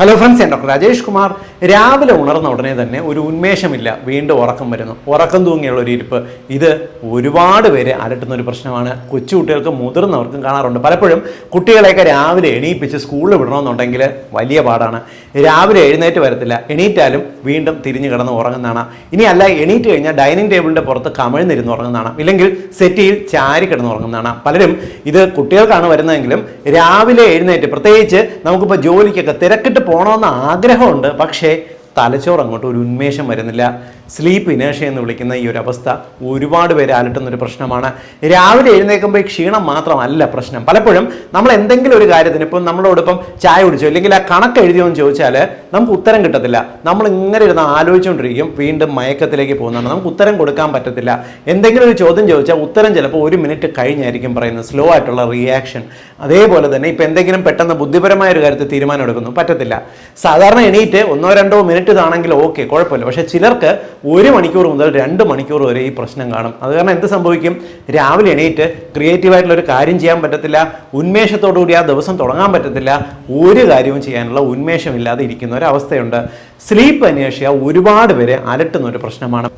Hello friends ഞാൻ doctor Rajesh Kumar. രാവിലെ ഉണർന്ന ഉടനെ തന്നെ ഒരു ഉന്മേഷമില്ല. വീണ്ടും ഉറക്കം വരുന്നു. ഉറക്കം തൂങ്ങിയുള്ള ഒരു ഇരിപ്പ്. ഇത് ഒരുപാട് പേരെ അലട്ടുന്ന ഒരു പ്രശ്നമാണ്. കൊച്ചു കുട്ടികൾക്കും മുതിർന്നവർക്കും കാണാറുണ്ട്. പലപ്പോഴും കുട്ടികളെയൊക്കെ രാവിലെ എണീപ്പിച്ച് സ്കൂളിൽ വിടണമെന്നുണ്ടെങ്കിൽ വലിയ പാടാണ്. രാവിലെ എഴുന്നേറ്റ് വരത്തില്ല. എണീറ്റാലും വീണ്ടും തിരിഞ്ഞു കിടന്ന് ഉറങ്ങുന്നതാണ്. ഇനി അല്ല എണീറ്റ് കഴിഞ്ഞാൽ ഡൈനിങ് ടേബിളിന്റെ പുറത്ത് കമിഴ്ന്നിരുന്ന് ഉറങ്ങുന്നതാണ്. ഇല്ലെങ്കിൽ സെറ്റിയിൽ ചാരി കിടന്ന് ഉറങ്ങുന്നതാണ്. പലരും ഇത് കുട്ടികൾക്കാണ് വരുന്നതെങ്കിലും രാവിലെ എഴുന്നേറ്റ് പ്രത്യേകിച്ച് നമുക്കിപ്പോൾ ജോലിക്കൊക്കെ തിരക്കിട്ട് പോകണമെന്ന് ആഗ്രഹമുണ്ട് പക്ഷേ തലച്ചോറ് അങ്ങോട്ട് ഒരു ഉന്മേഷം വരുന്നില്ല. സ്ലീപ്പ് ഇനേഷ്യ എന്ന് വിളിക്കുന്ന ഈ ഒരു അവസ്ഥ ഒരുപാട് പേര് അലട്ടുന്ന ഒരു പ്രശ്നമാണ്. രാവിലെ എഴുന്നേൽക്കുമ്പോൾ ക്ഷീണം മാത്രമല്ല പ്രശ്നം. പലപ്പോഴും നമ്മൾ എന്തെങ്കിലും ഒരു കാര്യത്തിന് ഇപ്പം നമ്മളോടൊപ്പം ചായ കുടിച്ചോ അല്ലെങ്കിൽ ആ കണക്ക് എഴുതിയോ എന്ന് ചോദിച്ചാൽ നമുക്ക് ഉത്തരം കിട്ടത്തില്ല. നമ്മൾ ഇങ്ങനെ ഇരുന്ന് ആലോചിച്ചുകൊണ്ടിരിക്കും വീണ്ടും മയക്കത്തിലേക്ക് പോകുന്നതാണ്. നമുക്ക് ഉത്തരം കൊടുക്കാൻ പറ്റത്തില്ല. എന്തെങ്കിലും ഒരു ചോദ്യം ചോദിച്ചാൽ ഉത്തരം ചിലപ്പോൾ ഒരു മിനിറ്റ് കഴിഞ്ഞായിരിക്കും പറയുന്നത് സ്ലോ ആയിട്ടുള്ള റിയാക്ഷൻ അതേപോലെ തന്നെ ഇപ്പം എന്തെങ്കിലും പെട്ടെന്ന് ബുദ്ധിപരമായ ഒരു കാര്യത്തിൽ തീരുമാനം എടുക്കുന്നു. പറ്റത്തില്ല. സാധാരണ എണീറ്റ് ഒന്നോ രണ്ടോ മിനിറ്റ് ഇതാണെങ്കിൽ ഓക്കെ കുഴപ്പമില്ല. പക്ഷേ ചിലർക്ക് ഒരു മണിക്കൂർ മുതൽ രണ്ട് മണിക്കൂർ വരെ ഈ പ്രശ്നം കാണും. അത് കാരണം എന്ത് സംഭവിക്കും? രാവിലെ എണീറ്റ് ക്രിയേറ്റീവായിട്ടുള്ള ഒരു കാര്യം ചെയ്യാൻ പറ്റത്തില്ല. ഉന്മേഷത്തോടു കൂടി ആ ദിവസം തുടങ്ങാൻ പറ്റത്തില്ല. ഒരു കാര്യവും ചെയ്യാനുള്ള ഉന്മേഷമില്ലാതെ ഇരിക്കുന്ന ഒരവസ്ഥയുണ്ട്. സ്ലീപ്പ് അന്വേഷിയ ഒരുപാട് പേരെ അലട്ടുന്ന ഒരു പ്രശ്നമാണ്.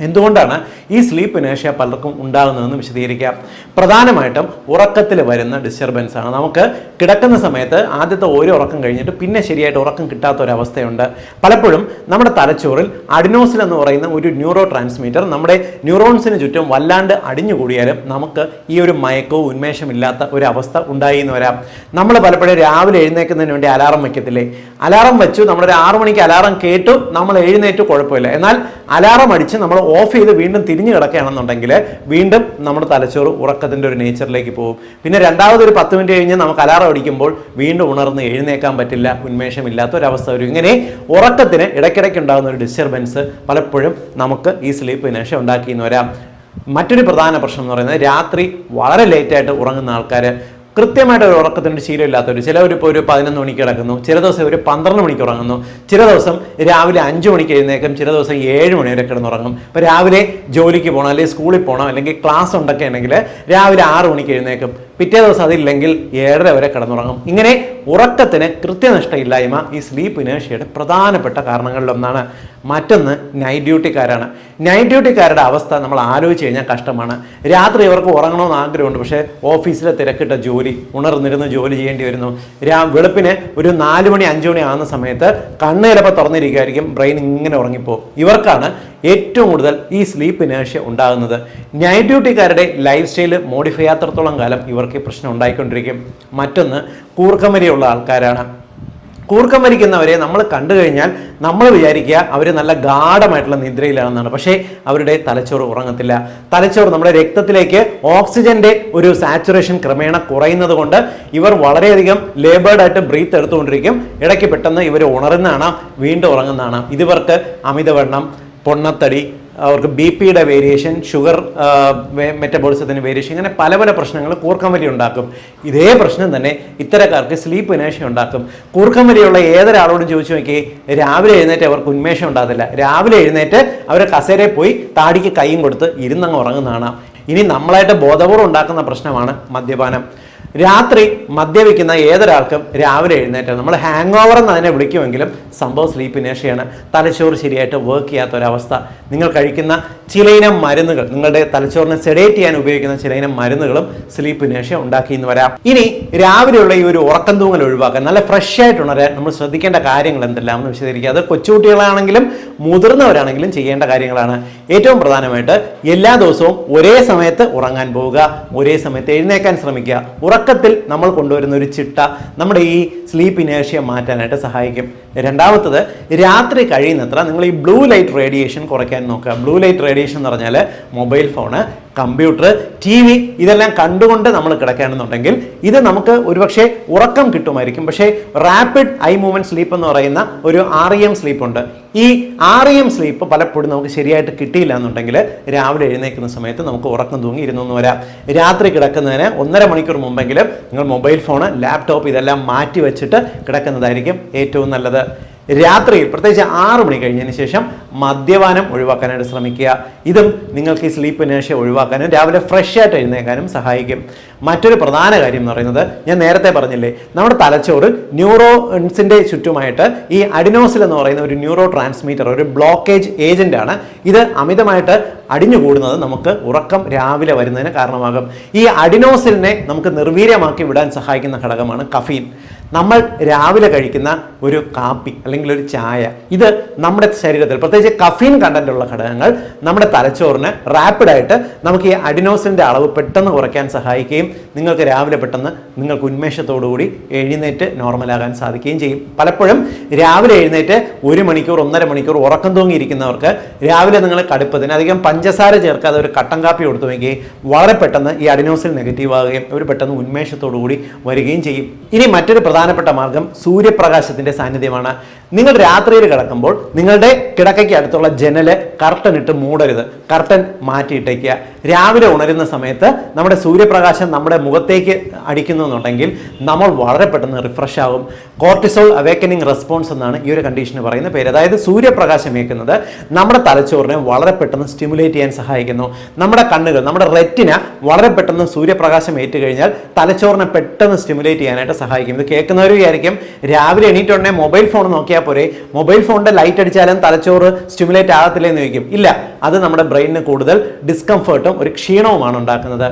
എന്തുകൊണ്ടാണ് ഈ സ്ലീപ്പ് ഇനേഷ്യ പലർക്കും ഉണ്ടാകുന്നതെന്ന് വിശദീകരിക്കാം. പ്രധാനമായിട്ടും ഉറക്കത്തിൽ വരുന്ന ഡിസ്റ്റർബൻസ് ആണ്. നമുക്ക് കിടക്കുന്ന സമയത്ത് ആദ്യത്തെ ഒരു ഉറക്കം കഴിഞ്ഞിട്ട് പിന്നെ ശരിയായിട്ട് ഉറക്കം കിട്ടാത്ത ഒരു അവസ്ഥയുണ്ട് പലപ്പോഴും നമ്മുടെ തലച്ചോറിൽ അഡിനോസിൽ എന്ന് പറയുന്ന ഒരു ന്യൂറോ ട്രാൻസ്മീറ്റർ നമ്മുടെ ന്യൂറോൺസിന് ചുറ്റും വല്ലാണ്ട് അടിഞ്ഞുകൂടിയാലും നമുക്ക് ഈ ഒരു മയക്കവും ഉന്മേഷമില്ലാത്ത ഒരു അവസ്ഥ ഉണ്ടായി എന്ന് വരാം. നമ്മൾ പലപ്പോഴും രാവിലെ എഴുന്നേൽക്കുന്നതിന് വേണ്ടി അലാറം വയ്ക്കത്തില്ലേ അലാറം വെച്ചു. നമ്മളൊരു ആറു മണിക്ക് അലാറം കേട്ടു. നമ്മൾ എഴുന്നേറ്റ് കുഴപ്പമില്ല. എന്നാൽ അലാറം അടിച്ച് നമ്മൾ ഓഫ് ചെയ്ത് വീണ്ടും തിരിഞ്ഞു കിടക്കുകയാണെന്നുണ്ടെങ്കിൽ വീണ്ടും നമ്മുടെ തലച്ചോറ് ഉറക്കത്തിന്റെ ഒരു നേച്ചറിലേക്ക് പോകും. പിന്നെ രണ്ടാമത് ഒരു പത്ത് മിനിറ്റ് കഴിഞ്ഞ് നമുക്ക് അലാറം അടിക്കുമ്പോൾ വീണ്ടും ഉണർന്ന് എഴുന്നേക്കാൻ പറ്റില്ല ഉന്മേഷമില്ലാത്ത ഒരവസ്ഥ വരും. ഇങ്ങനെ ഉറക്കത്തിന് ഇടയ്ക്കിടയ്ക്ക് ഉണ്ടാകുന്ന ഒരു ഡിസ്റ്റർബൻസ് പലപ്പോഴും നമുക്ക് ഈ സ്ലീപ്പ് ഇനേഷം ഉണ്ടാക്കിയെന്ന് വരാം. മറ്റൊരു പ്രധാന പ്രശ്നം എന്ന് പറയുന്നത് രാത്രി വളരെ ലേറ്റായിട്ട് ഉറങ്ങുന്ന ആൾക്കാർ കൃത്യമായിട്ട് ഒരു ഉറക്കത്തിന്റെ ശീലമില്ലാത്തവർ ചിലവർ ഇപ്പോൾ ഒരു പതിനൊന്ന് മണിക്ക് കിടക്കുന്നു ചില ദിവസം ഒരു പന്ത്രണ്ട് മണിക്ക് ഉറങ്ങുന്നു ചില ദിവസം രാവിലെ അഞ്ച് മണിക്ക് എഴുന്നേക്കും ചില ദിവസം ഏഴ് മണി വരെ കിടന്നുറങ്ങും. ഇപ്പോൾ രാവിലെ ജോലിക്ക് പോകണം അല്ലെങ്കിൽ സ്കൂളിൽ പോകണം അല്ലെങ്കിൽ ക്ലാസ് ഉണ്ടൊക്കെ ഉണ്ടെങ്കിൽ രാവിലെ ആറ് മണിക്ക് എഴുന്നേക്കും പിറ്റേ ദിവസം അതില്ലെങ്കിൽ ഏഴര വരെ കിടന്നുറങ്ങും. ഇങ്ങനെ ഉറക്കത്തിന് കൃത്യനിഷ്ഠയില്ലായ്മ ഈ സ്ലീപ്പ് ഇനേഷ്യയുടെ പ്രധാനപ്പെട്ട കാരണങ്ങളിലൊന്നാണ്. മറ്റൊന്ന് നൈറ്റ് ഡ്യൂട്ടിക്കാരാണ് നൈറ്റ് ഡ്യൂട്ടിക്കാരുടെ അവസ്ഥ നമ്മൾ ആലോചിച്ച് കഴിഞ്ഞാൽ കഷ്ടമാണ്. രാത്രി ഇവർക്ക് ഉറങ്ങണമെന്ന് ആഗ്രഹമുണ്ട്. പക്ഷേ ഓഫീസിലെ തിരക്കിട്ട ജോലി ഉണർന്നിരുന്ന് ജോലി ചെയ്യേണ്ടി വരുന്നു. രാ വെളുപ്പിന് ഒരു നാല് മണി അഞ്ച് മണി ആകുന്ന സമയത്ത് കണ്ണ് ചിലപ്പോൾ തുറന്നിരിക്കുമായിരിക്കും ബ്രെയിൻ ഇങ്ങനെ ഉറങ്ങിപ്പോകും ഇവർക്കാണ് ഏറ്റവും കൂടുതൽ ഈ സ്ലീപ്പ് ഇനേഷ്യ ഉണ്ടാകുന്നത്. നൈറ്റ് ഡ്യൂട്ടിക്കാരുടെ ലൈഫ് സ്റ്റൈൽ മോഡിഫൈ ചെയ്യാത്രത്തോളം കാലം ഇവർക്ക് പ്രശ്നം ഉണ്ടായിക്കൊണ്ടിരിക്കും. മറ്റൊന്ന് കൂർക്കമരിയുള്ള ആൾക്കാരാണ്. കൂർക്കം വലിക്കുന്നവരെ നമ്മൾ കണ്ടു കഴിഞ്ഞാൽ നമ്മൾ വിചാരിക്കുക അവർ നല്ല ഗാഠമായിട്ടുള്ള നിദ്രയിലാണെന്നാണ്. പക്ഷേ അവരുടെ തലച്ചോറ് ഉറങ്ങത്തില്ല. തലച്ചോറ് നമ്മുടെ രക്തത്തിലേക്ക് ഓക്സിജന്റെ ഒരു സാച്ചുറേഷൻ ക്രമേണ കുറയുന്നത് കൊണ്ട് ഇവർ വളരെയധികം ലേബേർഡ് ആയിട്ട് ബ്രീത്ത് എടുത്തുകൊണ്ടിരിക്കും. ഇടയ്ക്ക് പെട്ടെന്ന് ഇവർ ഉണരുന്നതാണ് വീണ്ടും ഉറങ്ങുന്നതാണ്. ഇതിവർക്ക് അമിതവണ്ണം പൊണ്ണത്തടി അവർക്ക് ബി പിയുടെ വേരിയേഷൻ ഷുഗർ മെറ്റബോളിസത്തിന് വേരിയേഷൻ ഇങ്ങനെ പല പല പ്രശ്നങ്ങൾ കൂർക്കമ്പലി ഉണ്ടാക്കും. ഇതേ പ്രശ്നം തന്നെ ഇത്തരക്കാർക്ക് സ്ലീപ്പ് ഇനേഷ്യ ഉണ്ടാക്കും. കൂർക്കമ്പലിയുള്ള ഏതൊരാളോടും ചോദിച്ചു നോക്കി രാവിലെ എഴുന്നേറ്റ് അവർക്ക് ഉന്മേഷം ഉണ്ടാകത്തില്ല. രാവിലെ എഴുന്നേറ്റ് അവർ കസേരയിൽ പോയി താടിക്ക് കൈയും കൊടുത്ത് ഇരുന്നങ്ങ് ഉറങ്ങുന്നതാണ്. ഇനി നമ്മളായിട്ട് ബോധപൂർവം ഉണ്ടാക്കുന്ന പ്രശ്നമാണ് മദ്യപാനം. രാത്രി മദ്യപിക്കുന്ന ഏതൊരാൾക്കും രാവിലെ എഴുന്നേറ്റ് നമ്മൾ ഹാങ് ഓവർ എന്ന് അതിനെ വിളിക്കുമെങ്കിലും സംഭവം സ്ലീപ്പ് തലച്ചോറ് ശരിയായിട്ട് വർക്ക് ചെയ്യാത്ത ഒരവസ്ഥ നിങ്ങൾ കഴിക്കുന്ന ചിലയിനം മരുന്നുകൾ നിങ്ങളുടെ തലച്ചോറിനെ സെഡേറ്റ് ചെയ്യാൻ ഉപയോഗിക്കുന്ന ചിലയിനം മരുന്നുകളും സ്ലീപ്പ് ഉണ്ടാക്കി എന്ന് വരാം. ഇനി രാവിലെയുള്ള ഈ ഒരു ഉറക്കം തൂങ്ങൽ ഒഴിവാക്കാൻ നല്ല ഫ്രഷ് ആയിട്ട് ഉണരാൻ നമ്മൾ ശ്രദ്ധിക്കേണ്ട കാര്യങ്ങൾ എന്തെല്ലാം എന്ന് വിശദീകരിക്കുക. അത് കൊച്ചുകുട്ടികളാണെങ്കിലും മുതിർന്നവരാണെങ്കിലും ചെയ്യേണ്ട കാര്യങ്ങളാണ്. ഏറ്റവും പ്രധാനമായിട്ട് എല്ലാ ദിവസവും ഒരേ സമയത്ത് ഉറങ്ങാൻ പോവുക ഒരേ സമയത്ത് എഴുന്നേക്കാൻ ശ്രമിക്കുക ഉറക്കത്തിൽ നമ്മൾ കൊണ്ടുവരുന്ന ഒരു ചിട്ട നമ്മുടെ ഈ സ്ലീപ്പ് ഇനേഷ്യ മാറ്റാനായിട്ട് സഹായിക്കും. രണ്ടാമത്തത് രാത്രി കഴിയുന്നത്ര നിങ്ങൾ ഈ ബ്ലൂ ലൈറ്റ് റേഡിയേഷൻ കുറയ്ക്കാൻ നോക്കുക. ബ്ലൂ ലൈറ്റ് റേഡിയേഷൻ എന്ന് പറഞ്ഞാൽ mobile phone computer T V ഇതെല്ലാം കണ്ടുകൊണ്ട് നമ്മൾ കിടക്കുകയാണെന്നുണ്ടെങ്കിൽ ഇത് നമുക്ക് ഒരുപക്ഷെ ഉറക്കം കിട്ടുമായിരിക്കും. പക്ഷേ റാപ്പിഡ് ഐ മൂവ്മെന്റ് സ്ലീപ്പ് എന്ന് പറയുന്ന ഒരു ആർ ഇ എം സ്ലീപ്പ് ഉണ്ട്. ഈ ആർ ഇ എം സ്ലീപ്പ് പലപ്പോഴും നമുക്ക് ശരിയായിട്ട് കിട്ടിയില്ല എന്നുണ്ടെങ്കിൽ രാവിലെ എഴുന്നേൽക്കുന്ന സമയത്ത് നമുക്ക് ഉറക്കം തൂങ്ങി ഇരുന്നു എന്ന് വരാം. രാത്രി കിടക്കുന്നതിന് ഒന്നര മണിക്കൂർ മുമ്പെങ്കിലും നിങ്ങൾ മൊബൈൽ ഫോണ് ലാപ്ടോപ്പ് ഇതെല്ലാം മാറ്റി വെച്ചിട്ട് കിടക്കുന്നതായിരിക്കും ഏറ്റവും നല്ലത്. രാത്രിയിൽ പ്രത്യേകിച്ച് ആറു മണി കഴിഞ്ഞതിന് ശേഷം മദ്യപാനം ഒഴിവാക്കാനായിട്ട് ശ്രമിക്കുക. ഇതും നിങ്ങൾക്ക് ഈ സ്ലീപ്പ് നേഷ്യ ഒഴിവാക്കാനും രാവിലെ ഫ്രഷ് ആയിട്ട് എഴുന്നേക്കാനും സഹായിക്കും. മറ്റൊരു പ്രധാന കാര്യം എന്ന് പറയുന്നത് ഞാൻ നേരത്തെ പറഞ്ഞില്ലേ നമ്മുടെ തലച്ചോറ് ന്യൂറോൺസിന്റെ ചുറ്റുമായിട്ട് ഈ അഡിനോസിൽ എന്ന് പറയുന്ന ഒരു ന്യൂറോ ട്രാൻസ്മീറ്റർ ഒരു ബ്ലോക്കേജ് ഏജന്റ് ആണ്. ഇത് അമിതമായിട്ട് അടിഞ്ഞുകൂടുന്നത് നമുക്ക് ഉറക്കം രാവിലെ വരുന്നതിന് കാരണമാകും. ഈ അഡിനോസിലിനെ നമുക്ക് നിർവീര്യമാക്കി വിടാൻ സഹായിക്കുന്ന ഘടകമാണ് കഫീൻ നമ്മൾ രാവിലെ കഴിക്കുന്ന ഒരു കാപ്പി അല്ലെങ്കിൽ ഒരു ചായ ഇത് നമ്മുടെ ശരീരത്തിൽ പ്രത്യേകിച്ച് കഫീൻ കണ്ടന്റ് ഉള്ള ഘടകങ്ങൾ നമ്മുടെ തലച്ചോറിന് റാപ്പിഡായിട്ട് നമുക്ക് ഈ അഡിനോസിന്റെ അളവ് പെട്ടെന്ന് കുറയ്ക്കാൻ സഹായിക്കുകയും നിങ്ങൾക്ക് രാവിലെ പെട്ടെന്ന് നിങ്ങൾക്ക് ഉന്മേഷത്തോടുകൂടി എഴുന്നേറ്റ് നോർമലാകാൻ സാധിക്കുകയും ചെയ്യും. പലപ്പോഴും രാവിലെ എഴുന്നേറ്റ് ഒരു മണിക്കൂർ ഒന്നര മണിക്കൂർ ഉറക്കം തൂങ്ങിയിരിക്കുന്നവർക്ക് രാവിലെ നിങ്ങൾ കടുപ്പത്തിന് അധികം പഞ്ചസാര ചേർക്കാതെ ഒരു കട്ടൻ കാപ്പി കൊടുത്തു കൊടുത്തുവെങ്കിൽ വളരെ പെട്ടെന്ന് ഈ അഡിനോസിൽ നെഗറ്റീവ് ആകുകയും ഒരു പെട്ടെന്ന് ഉന്മേഷത്തോടു കൂടി വരികയും ചെയ്യും. ഇനി മറ്റൊരു പ്രധാനപ്പെട്ട മാർഗം സൂര്യപ്രകാശത്തിന്റെ സാന്നിധ്യമാണ്. നിങ്ങൾ രാത്രിയിൽ കിടക്കുമ്പോൾ നിങ്ങളുടെ കിടക്കയ്ക്ക് അടുത്തുള്ള ജനൽ കർട്ടൻ ഇട്ട് മൂടരുത്. കർട്ടൻ മാറ്റിയിട്ടേക്കുക. രാവിലെ ഉണരുന്ന സമയത്ത് നമ്മുടെ സൂര്യപ്രകാശം നമ്മുടെ മുഖത്തേക്ക് അടിക്കുന്നുണ്ടെങ്കിൽ നമ്മൾ വളരെ പെട്ടെന്ന് റിഫ്രഷ് ആകും കോർട്ടിസോൾ അവേക്കനിങ് റെസ്പോൺസ് എന്നാണ് ഈ ഒരു കണ്ടീഷന് പറയുന്ന പേര്. അതായത് സൂര്യപ്രകാശം ഏൽക്കുന്നത് നമ്മുടെ തലച്ചോറിനെ വളരെ പെട്ടെന്ന് സ്റ്റിമുലേറ്റ് ചെയ്യാൻ സഹായിക്കുന്നു. നമ്മുടെ കണ്ണുകൾ നമ്മുടെ റെറ്റിന വളരെ പെട്ടെന്ന് സൂര്യപ്രകാശം ഏറ്റുകഴിഞ്ഞാൽ തലച്ചോറിനെ പെട്ടെന്ന് സ്റ്റിമുലേറ്റ് ചെയ്യാനായിട്ട് സഹായിക്കും. ഇത് കേൾക്കുന്നവർ വിചാരിക്കും രാവിലെ എണീറ്റുടനെ മൊബൈൽ ഫോൺ നോക്കിയാൽ പോരെ. മൊബൈൽ ഫോണിന്റെ ലൈറ്റ് അടിച്ചാലും തലച്ചോറ് സ്റ്റിമുലേറ്റ് ആകത്തില്ലേ എന്ന് ചോദിക്കും. ഇല്ല അത് നമ്മുടെ ബ്രെയിനിന് കൂടുതൽ ഡിസ്കംഫേർട്ടും ഒരു ക്ഷീണവുമാണ് ഉണ്ടാക്കുന്നത്.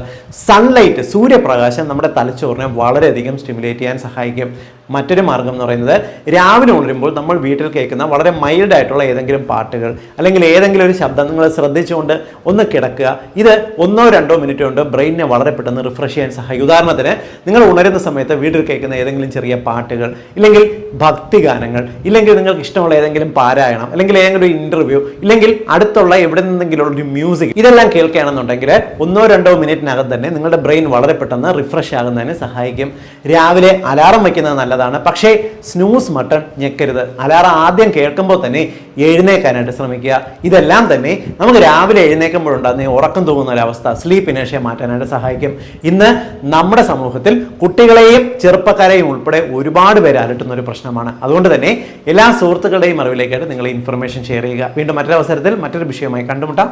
സൺലൈറ്റ് സൂര്യപ്രകാശം നമ്മുടെ തലച്ചോറിനെ വളരെയധികം സ്റ്റിമുലേറ്റ് ചെയ്യാൻ സഹായിക്കും. മറ്റൊരു മാർഗം എന്ന് പറയുന്നത് രാവിലെ ഉണരുമ്പോൾ നമ്മൾ വീട്ടിൽ കേൾക്കുന്ന വളരെ മൈൽഡ് ആയിട്ടുള്ള ഏതെങ്കിലും പാട്ടുകൾ അല്ലെങ്കിൽ ഏതെങ്കിലും ഒരു ശബ്ദം നിങ്ങൾ ശ്രദ്ധിച്ചുകൊണ്ട് ഒന്ന് കിടക്കുക. ഇത് ഒന്നോ രണ്ടോ മിനിറ്റ് കൊണ്ട് ബ്രെയിനിനെ വളരെ പെട്ടെന്ന് റിഫ്രഷ് ചെയ്യാൻ സഹായിക്കും. ഉദാഹരണത്തിന് നിങ്ങൾ ഉണരുന്ന സമയത്ത് വീട്ടിൽ കേൾക്കുന്ന ഏതെങ്കിലും ചെറിയ പാട്ടുകൾ ഇല്ലെങ്കിൽ ഭക്തി ഗാനങ്ങൾ ഇല്ലെങ്കിൽ നിങ്ങൾക്ക് ഇഷ്ടമുള്ള ഏതെങ്കിലും പാരായണം അല്ലെങ്കിൽ ഏതെങ്കിലും ഒരു ഇന്റർവ്യൂ ഇല്ലെങ്കിൽ അടുത്തുള്ള എവിടെ നിന്നെങ്കിലും ഒരു മ്യൂസിക് ഇതെല്ലാം കേൾക്കുകയാണെന്നുണ്ടെങ്കിൽ ഒന്നോ രണ്ടോ മിനിറ്റിനകം തന്നെ നിങ്ങളുടെ ബ്രെയിൻ വളരെ പെട്ടെന്ന് റിഫ്രഷ് ആകുന്നതിന് സഹായിക്കും. രാവിലെ അലാറം വയ്ക്കുന്നത് നല്ലതാണ് പക്ഷേ സ്നൂസ് മട്ടൺ ഞെക്കരുത്. അലാറം ആദ്യം കേൾക്കുമ്പോൾ തന്നെ എഴുന്നേക്കാനായിട്ട് ശ്രമിക്കുക. ഇതെല്ലാം തന്നെ നമുക്ക് രാവിലെ എഴുന്നേൽക്കുമ്പോഴുണ്ടാകുന്ന ഈ ഉറക്കം തൂങ്ങുന്ന ഒരവസ്ഥ സ്ലീപ്പ് ഇനേഷ്യ മാറ്റാനായിട്ട് സഹായിക്കും. ഇന്ന് നമ്മുടെ സമൂഹത്തിൽ കുട്ടികളെയും ചെറുപ്പക്കാരെയും ഉൾപ്പെടെ ഒരുപാട് പേര് അലട്ടുന്ന ഒരു പ്രശ്നമാണ്. അതുകൊണ്ട് തന്നെ എല്ലാ സുഹൃത്തുക്കളുടെയും അറിവിലേക്കായിട്ട് നിങ്ങൾ ഇൻഫർമേഷൻ ഷെയർ ചെയ്യുക. വീണ്ടും മറ്റൊരവസരത്തിൽ മറ്റൊരു വിഷയമായി കണ്ടുമുട്ടാം.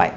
ബൈ